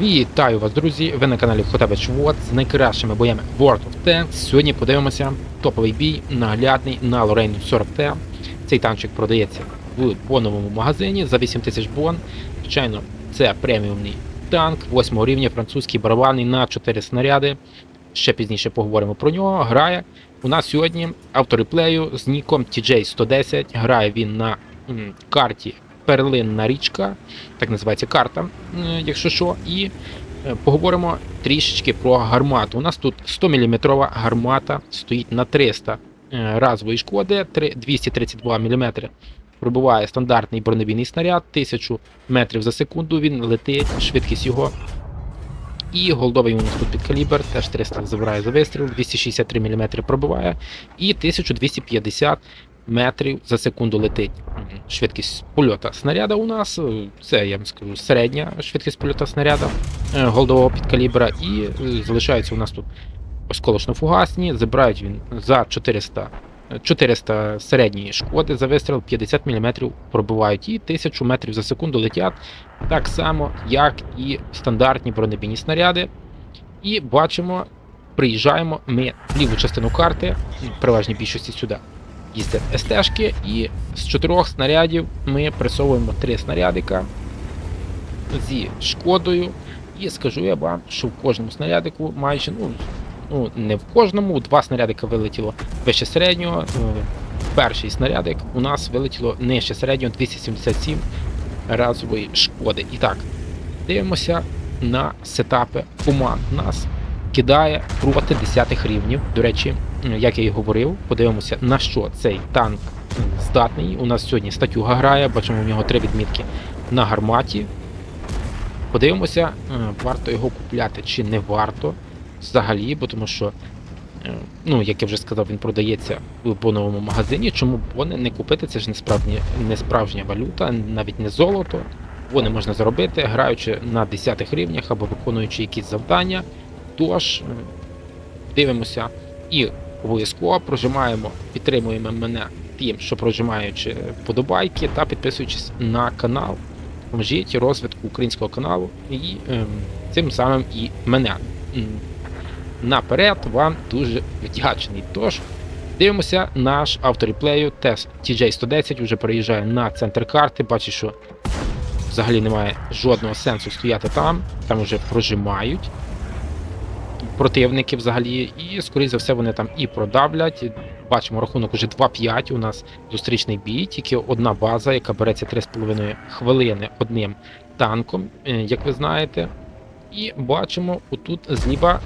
Вітаю вас, друзі! Ви на каналі Хотабич Вот з найкращими боями World of Tanks. Сьогодні подивимося топовий бій наглядний на Лорейну 40T. Цей танчик продається в боновому магазині за 8000 бон. Звичайно, це преміумний танк 8 рівня, французький барабанний на 4 снаряди. Ще пізніше поговоримо про нього. Грає у нас сьогодні автор реплею з ніком TJ110. Грає він на м, карті Перлинна річка, так називається карта, е, якщо що. І е, поговоримо трішечки про гармату. У нас тут 100 мм гармата стоїть на 300 е, разової шкоди, 232 мм. Пробуває стандартний бронебійний снаряд, 1000 метрів за секунду він летить, швидкість його. І голдовий у нас тут під калібр, теж 300 забирає за вистріл, 263 мм пробиває і 1250 метрів за секунду летить. Швидкість польота снаряда у нас, е, це я вам скажу середня швидкість польота снаряда е, голдового підкалібра, і е, залишаються у нас тут осколочно-фугасні, забирають він за 400, е, 400 середньої шкоди за вистріл, 50 мм пробивають. І 1000 метрів за секунду летять. Так само, як і стандартні бронебійні снаряди. І бачимо, приїжджаємо ми в ліву частину карти, в переважній більшості сюди їздять СТшки, і з чотирьох снарядів ми пресовуємо три снарядика зі шкодою. І скажу я вам, що в кожному снарядику майже, ну, ну не в кожному, два снарядика вилетіло вище середнього. е, Перший снарядик у нас вилетіло нижче середнього 277 разової шкоди. І так, дивимося на сетапи команд. Нас кидає проти 10 рівнів. До речі, як я і говорив, подивимося, на що цей танк здатний. У нас сьогодні статюга грає, бачимо, у нього три відмітки на гарматі. Подивимося, е, варто його купляти чи не варто взагалі, бо тому що, е, ну, як я вже сказав, він продається в боновому магазині. Чому бони не купити? Це ж не справжня, не справжня валюта, навіть не золото. Вони можна заробити, граючи на 10 рівнях або виконуючи якісь завдання. Тож е, дивимося і обов'язково прожимаємо, підтримуємо мене тим, що прожимаючи вподобайки та підписуючись на канал. Поможіть розвитку українського каналу і ем, цим самим і мене. Наперед вам дуже вдячний. Тож дивимося наш авторіплею тест TJ110 вже переїжджає на центр карти. Бачить, що взагалі немає жодного сенсу стояти там, там вже прожимають противники взагалі, і, скоріше за все, вони там і продавлять. Бачимо, рахунок уже 2-5. У нас зустрічний бій, тільки одна база, яка береться 3,5 хвилини одним танком, е, як ви знаєте. І бачимо, отут зліва,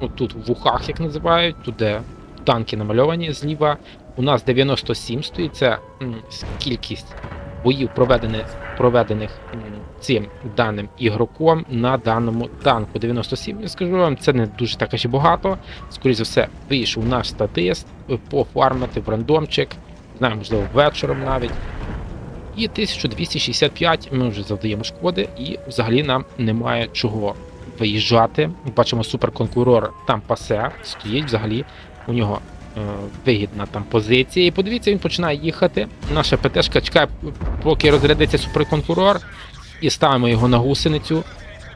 отут в вухах, як називають, тут де танки намальовані зліва. У нас 97 стоїть. Це кількість боїв проведених, проведених цим даним ігроком на даному танку. 97, я скажу вам, це не дуже так і багато. Скоріше за все, вийшов наш статист е, пофармити в рандомчик, знаю, можливо, вечором навіть. І 1265 ми вже завдаємо шкоди, і взагалі нам немає чого виїжджати. Бачимо, суперконкурор там пасе, стоїть взагалі. У нього вигідна там позиція. І подивіться, він починає їхати. Наша ПТшка чекає, поки розрядиться суперконкурор, і ставимо його на гусеницю.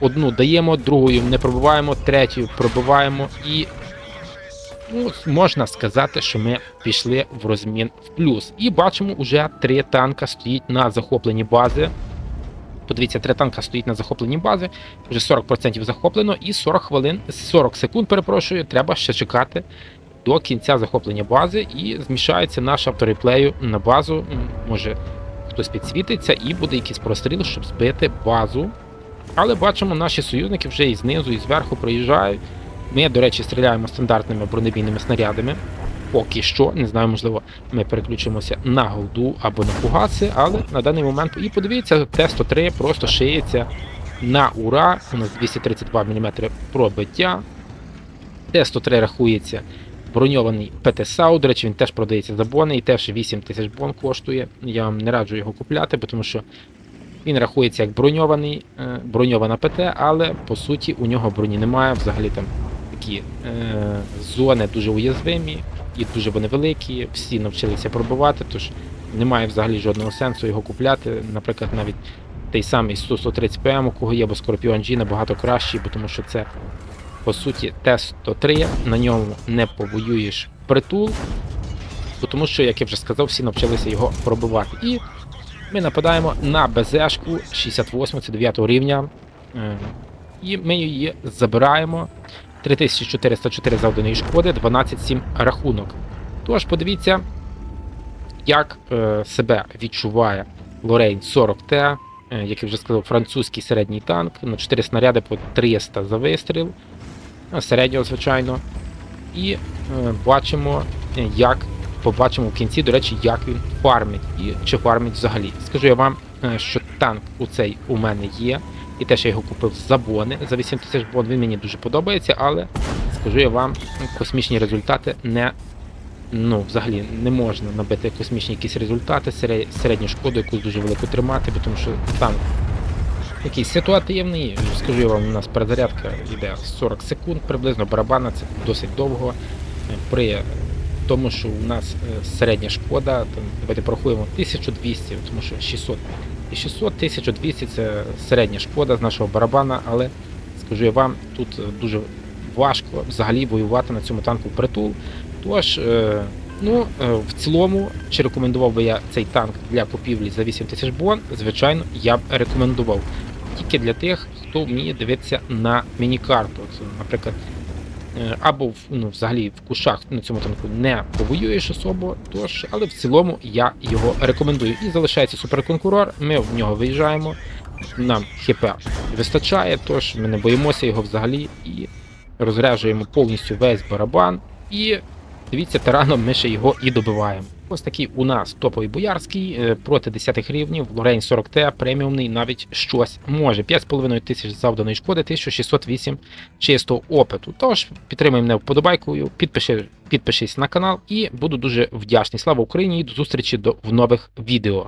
Одну даємо, другою не пробиваємо, третю пробиваємо і. Ну, можна сказати, що ми пішли в розмін в плюс. І бачимо, уже три танка стоїть на захопленні бази. Подивіться, три танка стоїть на захопленні бази, вже 40% захоплено, і 40 хвилин, 40 секунд, перепрошую, треба ще чекати до кінця захоплення бази, і змішається наш автореплею на базу. Може хтось підсвітиться і буде якийсь простріл, щоб збити базу. Але бачимо, наші союзники вже і знизу, і зверху приїжджають. Ми, до речі, стріляємо стандартними бронебійними снарядами. Поки що, не знаю, можливо, ми переключимося на голду або на фугаси, але на даний момент. І подивіться, Т-103 просто шиється на ура. У нас 232 мм пробиття. Т-103 рахується броньований ПТ-САУ, до речі, він теж продається за бони і теж 8 тисяч бон коштує. Я вам не раджу його купляти, тому що він рахується як броньований, е, броньована ПТ, але по суті у нього броні немає. Взагалі там такі е, зони дуже уязвимі і дуже вони великі. Всі навчилися пробивати, тож немає взагалі жодного сенсу його купляти. Наприклад, навіть той самий 130 ПМ, у кого є, бо Scorpion G набагато кращий, бо тому що це по суті Т-103, на ньому не повоюєш притул, тому що, як я вже сказав, всі навчилися його пробивати. І ми нападаємо на БЗшку 68 це 9 рівня. Е, І ми її забираємо. 3404 завданої шкоди, 12-7 рахунок. Тож подивіться, як е, себе відчуває Лорейн 40Т, е, як я вже сказав, французький середній танк, на 4 снаряди по 300 за вистріл, середнього, звичайно. І е, бачимо, е, як побачимо в кінці, до речі, як він фармить і чи фармить взагалі. Скажу я вам, е, що танк у цей у мене є, і те, що я його купив за бони, за 8 тисяч бон, він мені дуже подобається, але скажу я вам, космічні результати не. Ну, взагалі не можна набити космічні якісь результати, сере- середню шкоду якусь дуже велику тримати, тому що там якийсь ситуативний, скажу вам, у нас перезарядка йде 40 секунд приблизно, барабана це досить довго. При тому, що у нас е, середня шкода, там, давайте порахуємо 1200, тому що 600. І 600, 1200 це середня шкода з нашого барабана, але скажу я вам, тут е, дуже важко взагалі воювати на цьому танку впритул. Тож, е, ну, е, в цілому, чи рекомендував би я цей танк для купівлі за 8 тисяч бон, звичайно, я б рекомендував. Тільки для тих, хто вміє дивитися на міні-карту. Наприклад, е, або ну, взагалі в кушах на цьому танку не повоюєш особо, тож, але в цілому я його рекомендую. І залишається суперконкурор, ми в нього виїжджаємо, нам хп вистачає, тож ми не боїмося його взагалі і розряджуємо повністю весь барабан. І дивіться, тараном ми ще його і добиваємо. Ось такий у нас топовий боярський е, проти 10 рівнів, Лорейн 40Т, преміумний навіть щось може. 5,5 тисяч завданої шкоди, 1608 чистого опиту. Тож підтримай мене вподобайкою, підпиши, підпишись на канал і буду дуже вдячний. Слава Україні і до зустрічі в нових відео.